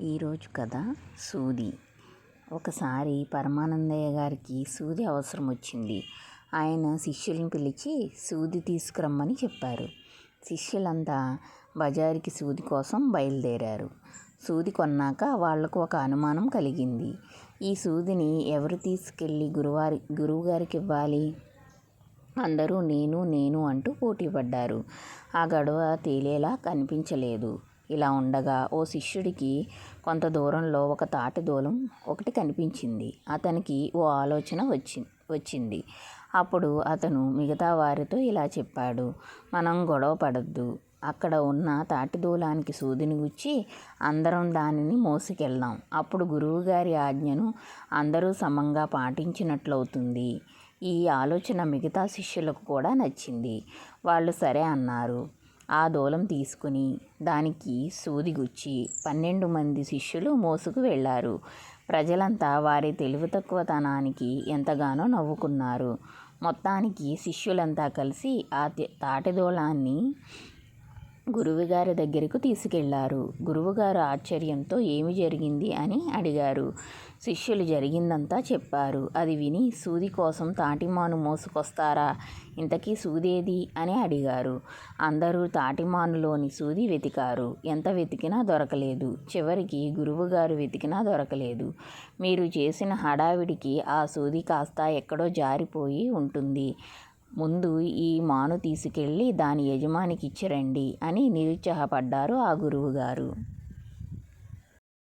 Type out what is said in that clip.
ఈరోజు కథ సూది. ఒకసారి పరమానందయ్య గారికి సూది అవసరం వచ్చింది. ఆయన శిష్యులను పిలిచి సూది తీసుకురమ్మని చెప్పారు. శిష్యులంతా బజారుకి సూది కోసం బయలుదేరారు. సూది కొన్నాక వాళ్ళకు ఒక అనుమానం కలిగింది. ఈ సూదిని ఎవరు తీసుకెళ్ళి గురువారి గురువుగారికి ఇవ్వాలి? అందరూ నేను నేను అంటూ పోటీ పడ్డారు ఆ గొడవ తేలేలా కనిపించలేదు. ఇలా ఉండగా ఓ శిష్యుడికి కొంత దూరంలో ఒక తాటి దూలం ఒకటి కనిపించింది. అతనికి ఓ ఆలోచన వచ్చి వచ్చింది. అప్పుడు అతను మిగతా వారితో ఇలా చెప్పాడు మనం గొడవ పడద్దు. అక్కడ ఉన్న తాటి దూలానికి సూదిని గుచ్చి అందరం దానిని మోసుకెళ్దాం. అప్పుడు గురువుగారి ఆజ్ఞను అందరూ సమంగా పాటించినట్లవుతుంది. ఈ ఆలోచన మిగతా శిష్యులకు కూడా నచ్చింది. వాళ్ళు సరే అన్నారు. ఆ దూలం తీసుకుని దానికి సూది గుచ్చి పన్నెండు మంది శిష్యులు మోసుకు వెళ్ళారు. ప్రజలంతా వారి తెలివి తక్కువతనానికి ఎంతగానో నవ్వుకున్నారు. మొత్తానికి శిష్యులంతా కలిసి ఆ తాటి దూలాన్ని గురువుగారి దగ్గరకు తీసుకెళ్ళారు. గురువుగారు ఆశ్చర్యంతో ఏమి జరిగింది అని అడిగారు. శిష్యులు జరిగిందంతా చెప్పారు. అది విని సూది కోసం తాటిమాను మోసుకొస్తారా? ఇంతకీ సూదేది? అని అడిగారు. అందరూ తాటిమానులోని సూది వెతికారు. ఎంత వెతికినా దొరకలేదు. చివరికి గురువుగారు వెతికినా దొరకలేదు. మీరు చేసిన హడావిడికి ఆ సూది కాస్త ఎక్కడో జారిపోయి ఉంటుంది. ముందు ఈ మాను తీసుకెళ్ళి దాని యజమానికి ఇచ్చిరండి అని నిరుత్సాహపడ్డారు ఆ గురువుగారు.